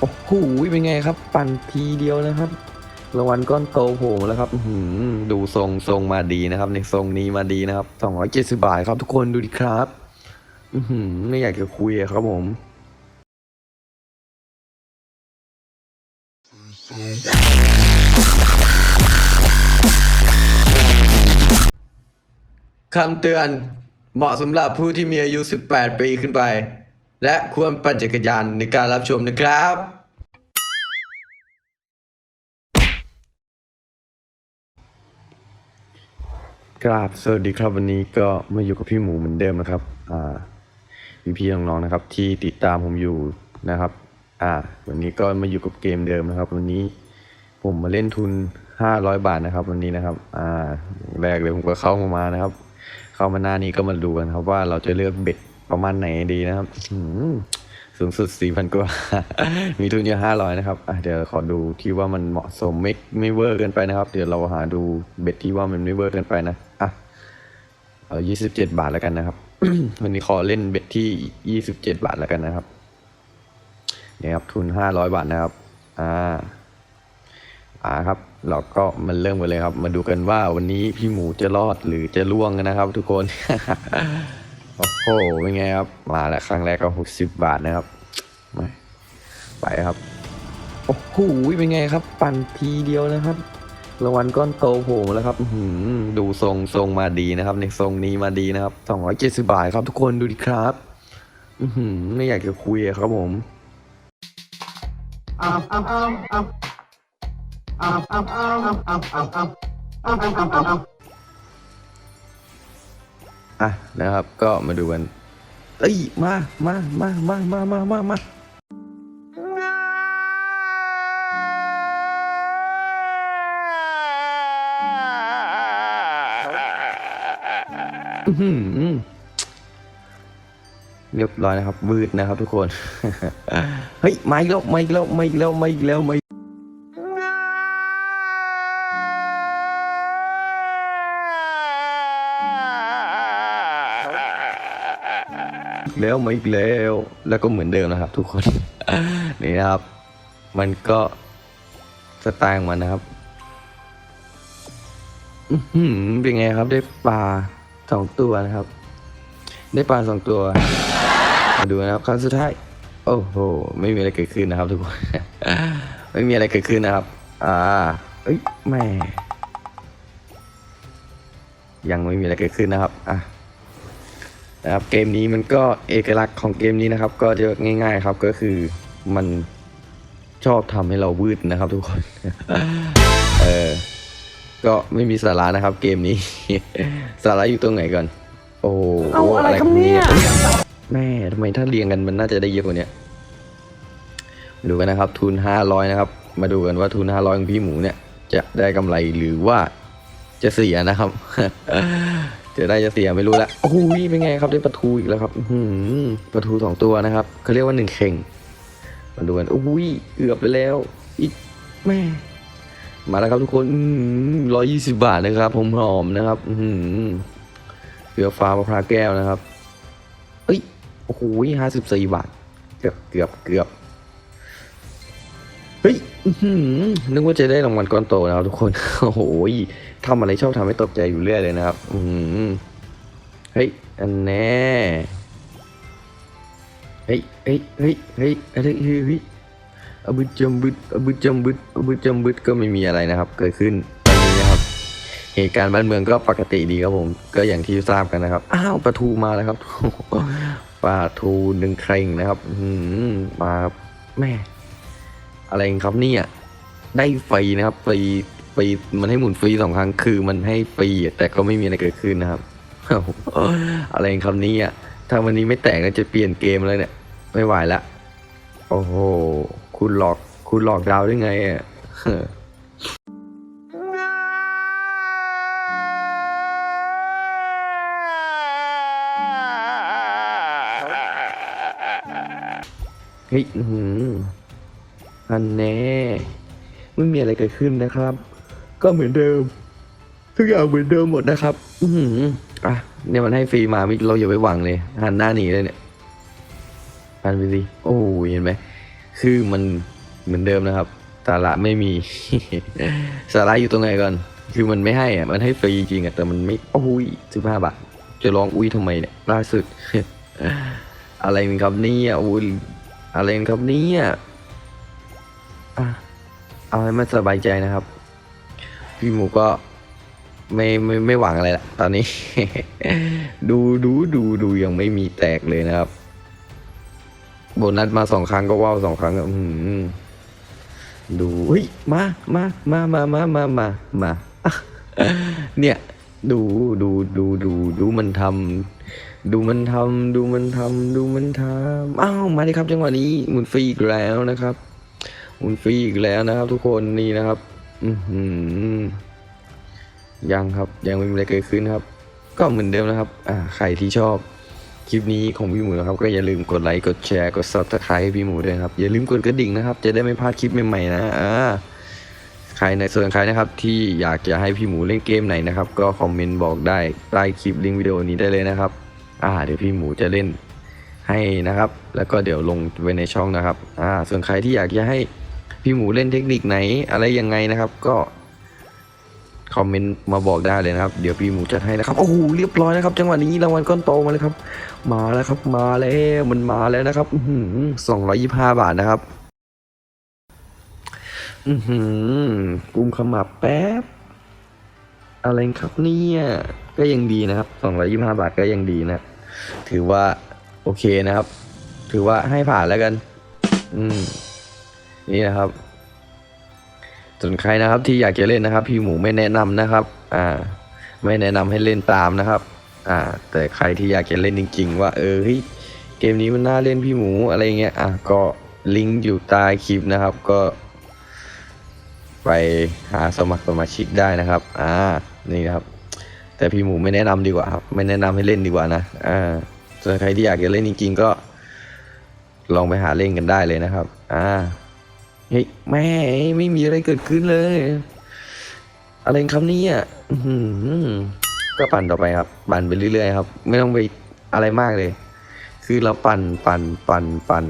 โอ้โหเป็นไงครับ ปั่นทีเดียวนะครับรางวัลก้อนโตโผล่มาแล้วครับอื้อหือดูทรงทรงมาดีนะครับ ในทรงนี้มาดีนะครับสองร้อยเจ็ดสิบาทครับทุกคนดูดิครับอือหือไม่อยากจะคุยอะครับผมคำเตือนเหมาะสำหรับผู้ที่มีอายุ 18 ปีขึ้นไป และควรปั่นจักรยานในการรับชมนะครับกราบสวัสดีครับวันนี้ก็มาอยู่กับพี่หมูเหมือนเดิมนะครับ อ่าพี่พี่ๆน้องๆนะครับ ที่ติดตามผมอยู่นะครับ อ่า วันนี้ก็มาอยู่กับเกมเดิมนะครับ วันนี้ผมมาเล่นทุน 500 บาทนะครับ วันนี้นะครับ อ่า แรกเลยผมก็เข้ามามานะครับ เข้ามาหน้านี้ก็มาดูกันครับว่าเราจะเลือกเบ็ด ประมาณไหนดีนะครับสูงสุด4,000กว่า มีทุนอยู่500นะครับเดี๋ยวขอดูที่ว่ามันเหมาะสมไม่ไม่เวอร์เกินไปนะครับ เดี๋ยวเราหาดูเบ็ดที่ว่ามันไม่เวอร์เกินไปนะอะเอา27บเจ็ดบาทแล้วกันนะครับ วันนี้ขอเล่นเบ็ดที่27บเจ็ดบาทแล้วกันนะครับเนี่ยครับทุน500บาทนะครับ อ่า อ่าครับ เราก็มาเริ่มกันเลยครับ มาดูกันว่าวันนี้พี่หมูจะรอดหรือจะล่วงนะครับ ทุกคน โอ้โหเป็นไงครับ มาแล้วครั้งแรกก็หกสิบบาทนะครับมาไปครับ โอ้โหเป็นไงครับ ปั่นทีเดียวนะครับ รางวัลก้อนโตโผล่มแล้วครับหืดูทรงทรงมาดีนะครับ ในทรงนี้มาดีนะครับสองร้อยเจ็ดสิบาทครับทุกคนดูดิครับอือหืไม่อยากจะคุยครับผม Um, um, um, um. Um, um, um, um, um, um, um. Um, um, um, um, um. อ่ อะนะครับ ก็มาดูกัน เอ้ยมามามามามามามามาเรียบร้อยนะครับวืดนะครับทุกคน เฮ้ยไม่แล้วไม่แล้วไม่แล้วไม่แล้วไม่ แล้วไม่แล้ว แล้วก็เหมือนเดิมนะครับ ทุกคน นี่นะครับ มันก็สไตล์ของมันนะครับอื้อหือเป็นไงครับ ได้ปลาสองตัวนะครับ ได้ปลาสองตัว มาดูนะครับครั้งสุดท้าย โอ้โห ไม่มีอะไรเกิดขึ้นนะครับ ทุกคน ไม่มีอะไรเกิดขึ้นนะครับ อ่า เอ้ยแม่ยังไม่มีอะไรเกิดขึ้นนะครับ อะ นะครับเกมนี้มันก็เอกลักษณ์ของเกมนี้นะครับ ก็จะง่ายๆครับก็คือมันชอบทำให้เราวืดนะครับ ทุกคนเออก็ไม่มีสาระนะครับ เกมนี้ สาระอยู่ตรงไหนก่อน โอ้โหเอาอะไรครับเนี่ยแม่ทำไมถ้าเรียงกันมันน่าจะได้เยอะกว่านี้มาดูกันนะครับ ทุนห้าร้อยนะครับ มาดูกันว่าทุนห้าร้อยของพี่หมูเนี่ย จะได้กำไรหรือว่าจะเสียนะครับ จะได้จะเสียไม่รู้ละโอ้โหเป็นไงครับได้ปลาทูอีกแล้วครับอืปลาทูสองตัวนะครับเขาเรียกว่าหนึ่งเข่งมาดูกันโอ้โหเกือบไปแล้ว อีกแม่มาแล้วครับทุกคนร้อยยี่สิบบาทนะครับผมหอมนะครับอืเกลือฟ้ามะพร้าวแก้วนะครับเอ้ยโอ้โหห้าสิบสี่บาท เกือบเกือบเกือบเฮ้ย นึกว่าจะได้รางวัลก้อนโตนะครับทุกคน โอ้โหทำอะไรชอบทำให้ตกใจอยู่เรื่อยเลยนะครับ อือเฮ้ย อันแน่ เฮ้ย เฮ้ย เฮ้ย เฮ้ยเฮ้ยเฮ้ยเฮ้ยอบึจำบึดอบึดจำบึดอบึดจำบึดก็ไม่มีอะไรนะครับ เกิดขึ้นตอนนี้นะครับ เหตุการณ์บ้านเมืองก็ปกติดีครับผม ก็อย่างที่ทราบกันนะครับ อ้าวปลาทูมาแล้วครับปลาทูหนึ่งเคร่งนะครับ อื้อหือมาครับแม่ อะไรครับเนี่ยได้ฟรีนะครับฟรีฟรีมันให้หมุนฟรีสองครั้งคือมันให้ฟรีแต่ก็ไม่มีอะไรเกิดขึ้นนะครับอะไรครับเนี่ยถ้าวันนี้ไม่แตกก็จะเปลี่ยนเกมแล้วเนี่ย ไม่ไหวละโอ้โหคุณหลอกคุณหลอกดาวได้ไงอะเฮ้ย อันแน่ไม่มีอะไรเกิดขึ้นนะครับ ก็เหมือนเดิม ทุกอย่างเหมือนเดิมหมดนะครับ อืออะเนี่ยมันให้ฟรีมาไม่เราอย่าไปหวังเลยหันหน้าหนีเลยเนี่ยหันไปสิโอ้ยเห็นไหมคือมันเหมือนเดิมนะครับสาระไม่มีสาระอยู่ตรงไหนก่อน คือมันไม่ให้อะมันให้ฟรีจริงอะแต่มันไม่โอ้ยสิบห้าบาทจะร้องอุ้ยทำไมเนี่ยล่าสุดอะไรมันครับเนี่ยอุ้ยอะไรมันครับเนี่ย อะเอาให้มันสบายใจนะครับ พี่หมูก็ไม่ไม่ไม่หวังอะไรละตอนนี้ ดูดูดูดูยังไม่มีแตกเลยนะครับ โบนัสมาสองครั้งก็ว้าวสองครั้งอะอื้อหือดูเฮ้ยมามามามามามามามาเนี่ยดูดูดูดูดูมันทำดูมันทำดูมันทำดูมันทำอ้าวมาดิครับจังหวะนี้หมุนฟรีอีกแล้วนะครับ หมุนฟรีอีกแล้วนะครับ ทุกคนนี่นะครับ อืยังครับ ยังไม่มีอะไรเกิดขึ้นครับ ก็เหมือนเดิมนะครับ อ่าใครที่ชอบคลิปนี้ของพี่หมูนะครับ ก็อย่าลืมกดไลค์กดแชร์กด subscribe ให้พี่หมูด้วยครับ อย่าลืมกดกระดิ่งนะครับ จะได้ไม่พลาดคลิปใหม่ๆนะอ่าใครในส่วนใครนะครับ ที่อยากจะให้พี่หมูเล่นเกมไหนนะครับ ก็คอมเมนต์บอกได้ใต้คลิปลิงก์วิดีโอนี้ได้เลยนะครับ อ่า เดี๋ยวพี่หมูจะเล่นให้นะครับ แล้วก็เดี๋ยวลงไวในช่องนะครับ อ่า ส่วนใครที่อยากจะให้ พี่หมูเล่นเทคนิคไหน อะไรยังไงนะครับ ก็คอมเมนต์มาบอกได้เลยนะครับ เดี๋ยวพี่หมูจัดให้นะครับ โอ้โห เรียบร้อยนะครับ จังหวะนี้รางวัลก้อนโตมาเลยครับ มาแล้วครับ มาแล้ว มันมาแล้วนะครับสองร้อยยี่ห้าบาทนะครับ อือหือกุมขมับแป๊บ อะไรครับเนี่ย ก็ยังดีนะครับสองร้อยี่ห้าบาทก็ยังดีนะ ถือว่าโอเคนะครับ ถือว่าให้ผ่านแล้วกัน อืม นี่นะครับส่วนใครนะครับที่อยากจะเล่นนะครับ พี่หมูไม่แนะนำนะครับอ่าไม่แนะนำให้เล่นตามนะครับอ่าแต่ใครที่อยากจะเล่นจริง ๆ ว่าเออเฮ้ยเกมนี้มันน่าเล่นพี่หมูอะไรเงี้ยอะก็ลิงก์อยู่ใต้คลิปนะครับก็ ไปหาสมัครสมาชิกได้นะครับอ่านี่นครับแต่พี่หมูไม่แนะนำดีกว่าครับไม่แนะนำให้เล่นดีกว่านะอ่าส่วนใครที่อยากจะเล่นจริงๆก็ลองไปหาเล่นกันได้เลยนะครับ อ่า เฮ้ยแม่ไม่มีอะไรเกิดขึ้นเลย อะไรครับนี่ยอื้อหือก็ปั่นต่อไปครับ ปั่นไปเรื่อยๆครับ ไม่ต้องไปอะไรมากเลย คือเราปั่นปั่นปั่นปั่น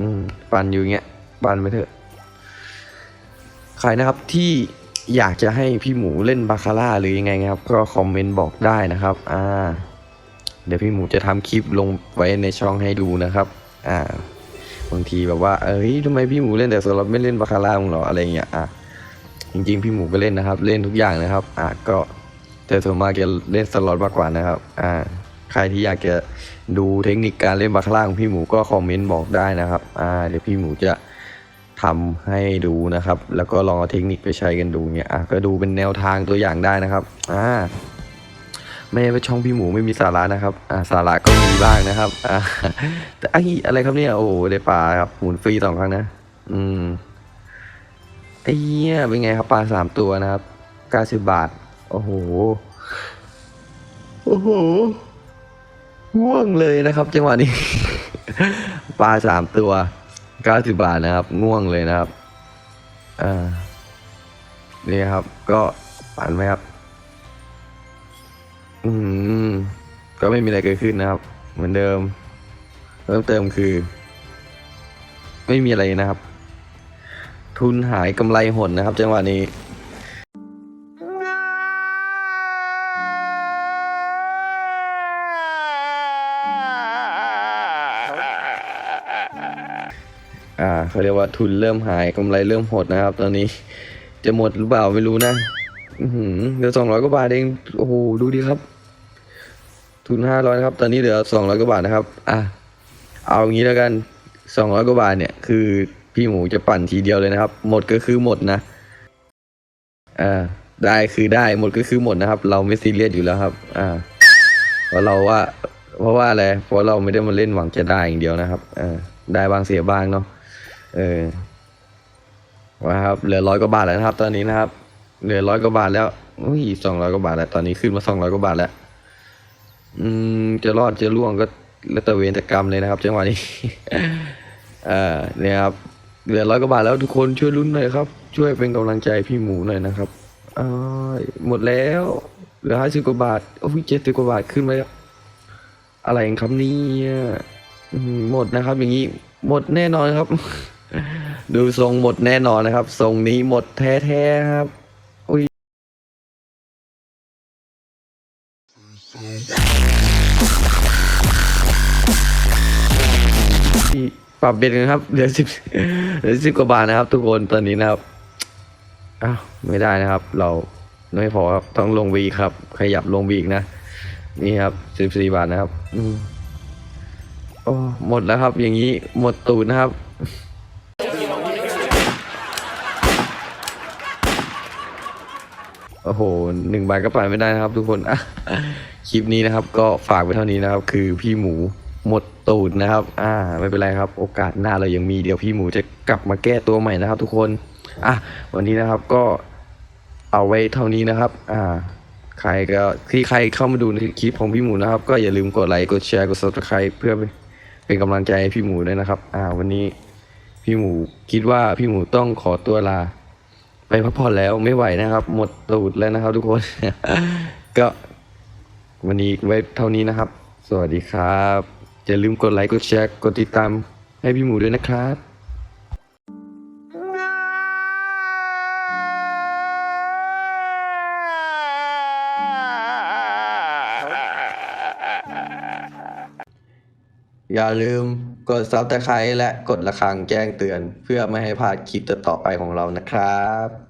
อืมปั่นอยู่เงี้ย ปั่นไปเถอะ ใครนะครับที่อยากจะให้พี่หมูเล่นบาคาร่าหรือยังไงครับ ก็คอมเมนต์บอกได้นะครับ อ่า เดี๋ยวพี่หมูจะทำคลิปลงไว้ในช่องให้ดูนะครับ อ่า บางทีแบบว่าเอ้ยทำไมพี่หมูเล่นแต่สล็อตไม่เล่นบาคาร่ามึงเหรออะไรเงี้ยอะจริงๆพี่หมูก็เล่นนะครับ เล่นทุกอย่างนะครับ อะก็แต่ส่วนมากจะเล่นสล็อตมากกว่านะครับ อ่า ใครที่อยากจะดูเทคนิคการเล่นบาคาร่าของพี่หมูก็คอมเมนต์บอกได้นะครับ อ่า เดี๋ยวพี่หมูจะทำให้ดูนะครับ แล้วก็ลองเอาเทคนิคไปใช้กันดูเนี่ยอะก็ดูเป็นแนวทางตัวอย่างได้นะครับ อ่า ไม่ใช่ว่าช่องพี่หมูไม่มีสาระนะครับ อ่าสาระ บ้างนะครับอ่าแต่ไอ้อะไรครับเนี่ยโอ้โหได้ปลาครับหมุนฟรีสองครั้งนะอืมไอ้เหี้ยเป็นไงครับปลาสามตัวนะครับเก้าสิบบาท โอ้โหโอ้โหง่วงเลยนะครับ จังหวะนี้ ปลาสามตัวเก้าสิบบาทนะครับ ง่วงเลยนะครับอ่านี่ครับ ก็ปั่นไหมครับ อืม ก็ไม่มีอะไรเกิดขึ้นนะครับ เหมือนเดิมเพิ่มเติมคือ ไม่มีอะไรนะครับ ทุนหายกำไรหดนะครับจังหวะนี้อ่าเขาเรียกว่าทุนเริ่มหายกำไรเริ่มหดนะครับ ตอนนี้จะหมดหรือเปล่าไม่รู้นะ อือหือเหลือสองร้อยกว่าบาทเอง โอ้โห ดูดิครับ ทุนห้าร้อยนะครับ ตอนนี้เหลือสองร้อยกว่าบาทนะครับ อะ เอางี้แล้วกันสองร้อยกว่าบาทเนี่ย คือพี่หมูจะปั่นทีเดียวเลยนะครับ หมดก็คือหมดนะ อ่า ได้คือได้ หมดก็คือหมดนะครับ เราไม่ซีเรียสอยู่แล้วครับ อ่า เพราะเราว่า เพราะว่าอะไร เพราะเราไม่ได้มาเล่นหวังจะได้อย่างเดียวนะครับอ่าได้บางเสียบ้างเนาะ เออว่าครับ เหลือร้อยกว่าบาทแล้วนะครับ ตอนนี้นะครับ เหลือร้อยกว่าบาทแล้วอุ้ยสองร้อยกว่าบาทแล้ว ตอนนี้ขึ้นมาสองร้อยกว่าบาทแล้ว อืมจะรอดจะล่วงก็แล้วแต่เวรแต่กรรมเลยนะครับจังหวะนี้เอ่าเนี่ยครับเหลือร้อยกว่าบาทแล้วทุกคนช่วยลุ้นหน่อยครับ ช่วยเป็นกำลังใจพี่หมูหน่อยนะครับอ่าหมดแล้วเหลือห้าสิบกว่าบาทโอ้ยเจ็ดสิบกว่าบาทขึ้นไปอะไรครับนี่หมดนะครับ อย่างนี้หมดแน่นอนครับ ดูทรงหมดแน่นอนนะครับทรงนี้หมดแท้ๆครับ ปรับเบ็ดกันครับเหลือสิบเหลือสิบกว่าบาทนะครับ ทุกคนตอนนี้นะครับอ้าวไม่ได้นะครับ เราไม่พอครับต้องลงวีครับ ขยับลงวีอีกนะ นี่ครับสิบสี่บาทนะครับ อืมโอ้หมดแล้วครับ อย่างนี้หมดตูดนะครับโอ้โหหนึ่งใบก็ไปไม่ได้นะครับ ทุกคนอะคลิปนี้นะครับ ก็ฝากไว้เท่านี้นะครับ คือพี่หมู หมดตูดนะครับ อ่า ไม่เป็นไรครับ โอกาสหน้าเรายังมีเดี๋ยวพี่หมูจะกลับมาแก้ตัวใหม่นะครับทุกคน อะ วันนี้นะครับก็เอาไว้เท่านี้นะครับ อ่า ใครก็ที่ใครเข้ามาดูในคลิปของพี่หมูนะครับ ก็อย่าลืมกดไลค์กดแชร์กด subscribe เพื่อเป็นเป็นกำลังใจให้พี่หมูด้วยนะครับ อ่า วันนี้พี่หมูคิดว่าพี่หมูต้องขอตัวลา ไปพักผ่อนแล้วไม่ไหวนะครับ หมดตูดแล้วนะครับ ทุกคน ก็วันนี้ไว้เท่านี้นะครับ สวัสดีครับ อย่าลืมกดไลค์ กดแชร์ กดติดตามให้พี่หมูด้วยนะครับอย่าลืมกดซับสไครต์และกดระฆังแจ้งเตือน เพื่อไม่ให้พลาดคลิปต่อๆไปของเรานะครับ